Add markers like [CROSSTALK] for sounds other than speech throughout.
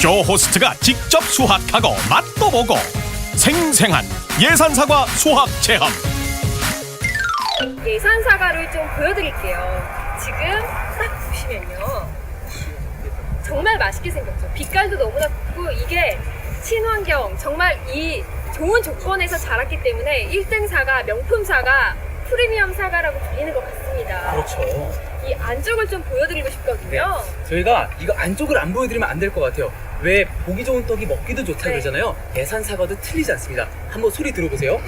쇼 호스트가 직접 수확하고 맛도 보고 생생한 예산 사과 수확 체험. 예산 사과를 좀 보여드릴게요. 지금 딱 보시면요. 정말 맛있게 생겼죠. 빛깔도 너무나 좋고 이게 친환경 정말 이 좋은 조건에서 자랐기 때문에 1등 사과, 명품 사과, 프리미엄 사과라고 불리는 것 같습니다. 그렇죠. 이 안쪽을 좀 보여드리고 싶거든요. 저희가 이거 안쪽을 안 보여드리면 안 될 것 같아요. 왜 보기 좋은 떡이 먹기도 좋다 네. 그러잖아요. 예산 사과도 틀리지 않습니다. 한번 소리 들어보세요.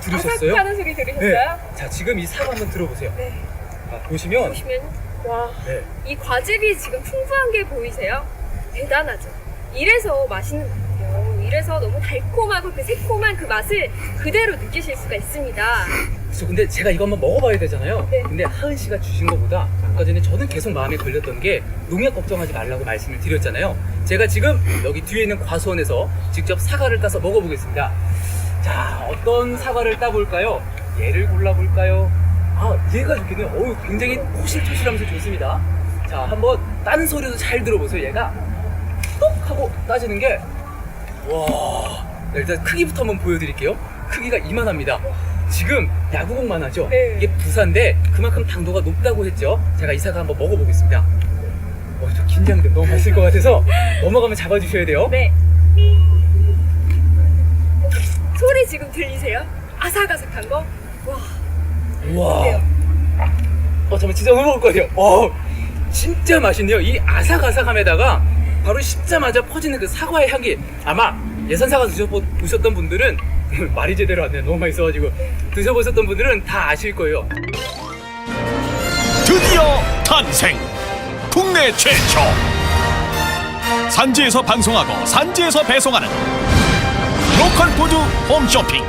들으셨어요? 아삭하는 소리 네. 들으셨어요? 자 지금 이 사과 한번 들어보세요. 네. 아, 보시면 보시면 와. 네. 이 과즙이 지금 풍부한 게 보이세요? 대단하죠. 이래서 맛있는 것 같아요. 이래서 너무 달콤하고 그 새콤한 그 맛을 그대로 느끼실 수가 있습니다. 그래서 근데 제가 이거 한번 먹어봐야 되잖아요. 네. 근데 하은 씨가 주신 것보다 아까 전에 저는 계속 마음에 걸렸던 게 농약 걱정하지 말라고 말씀을 드렸잖아요. 제가 지금 여기 뒤에 있는 과수원에서 직접 사과를 따서 먹어보겠습니다. 자, 어떤 사과를 따볼까요? 얘를 골라볼까요? 아, 얘가 좋겠네요. 어우, 굉장히 토실토실하면서 좋습니다. 자, 한번 따는 소리도 잘 들어보세요. 얘가 똑 하고 따지는 게 와, 일단 크기부터 한번 보여드릴게요. 크기가 이만합니다. 지금 야구공만 하죠? 네. 이게 부사인데 그만큼 당도가 높다고 했죠? 제가 이 사과 한번 먹어보겠습니다. 어, 저 긴장돼. 너무 맛있을 것 같아서 넘어가면 잡아주셔야 돼요. 네. 소리 지금 들리세요? 아삭아삭한 거? 와, 우와. 어때요? 어, 잠깐 진짜 너무 먹을 것 같아요. 어, 진짜 맛있네요. 이 아삭아삭함에다가 바로 씹자마자 퍼지는 그 사과의 향기. 아마 예산 사과 드셔보셨던 분들은 [LAUGHS] 말이 제대로 안 돼요. 너무 맛있어가지고 드셔보셨던 분들은 다 아실 거예요. 드디어 탄생! 국내 최초! 산지에서 방송하고 산지에서 배송하는 로컬 푸드 홈쇼핑